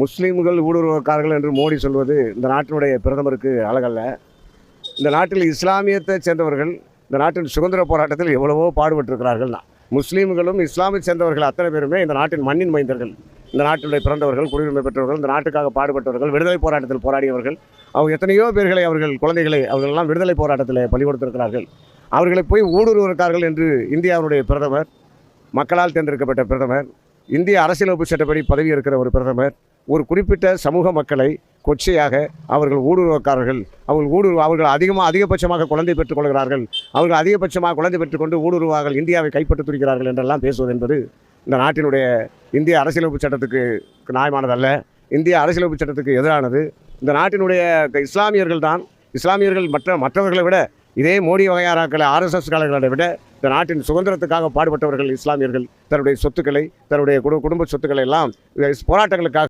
முஸ்லீம்கள் ஊடுருவக்காரர்கள் என்று மோடி சொல்வது இந்த நாட்டினுடைய பிரதமருக்கு அழகல்ல. இந்த நாட்டில் இஸ்லாமியத்தை சேர்ந்தவர்கள் இந்த நாட்டின் சுதந்திர போராட்டத்தில் எவ்வளவோ பாடுபட்டிருக்கிறார்கள். முஸ்லீம்களும் இஸ்லாமை சேர்ந்தவர்கள் அத்தனை பேருமே இந்த நாட்டின் மண்ணின் மைந்தர்கள். இந்த நாட்டினுடைய பிறந்தவர்கள் குடியுரிமை பெற்றவர்கள் இந்த நாட்டுக்காக பாடுபட்டவர்கள் விடுதலை போராட்டத்தில் போராடியவர்கள். அவங்க எத்தனையோ பேர்களை அவர்கள் குழந்தைகளை அவர்களெல்லாம் விடுதலை போராட்டத்தில் பலி கொடுத்திருக்கிறார்கள் அவர்களை போய் ஊடுருவிருக்கார்கள் என்று இந்தியாவுடைய பிரதமர் மக்களால் தேர்ந்தெடுக்கப்பட்ட பிரதமர் இந்திய அரசியலமைப்பு சட்டப்படி பதவி இருக்கிற ஒரு பிரதமர் ஒரு குறிப்பிட்ட சமூக மக்களை கொச்சையாக அவர்கள் ஊடுருவக்காரர்கள் அவர்கள் ஊடுருவ அவர்கள் அதிகமாக அதிகபட்சமாக குழந்தை பெற்றுக்கொள்கிறார்கள் அவர்கள் அதிகபட்சமாக குழந்தை பெற்றுக்கொண்டு ஊடுருவார்கள் இந்தியாவை கைப்பற்ற துடிக்கிறார்கள் என்றெல்லாம் பேசுவது என்பது இந்த நாட்டினுடைய இந்திய அரசியலமைப்பு சட்டத்துக்கு நியாயமானதல்ல. இந்திய அரசியலமைப்பு சட்டத்துக்கு எதிரானது. இந்த நாட்டினுடைய இஸ்லாமியர்கள் தான் இஸ்லாமியர்கள் மற்ற மற்றவர்களை விட இதே மோடி வகையாராக்களை ஆர்எஸ்எஸ் விட இந்த நாட்டின் சுதந்திரத்துக்காக பாடுபட்டவர்கள் இஸ்லாமியர்கள். தன்னுடைய சொத்துக்களை தன்னுடைய குடு குடும்ப சொத்துக்களை எல்லாம் போராட்டங்களுக்காக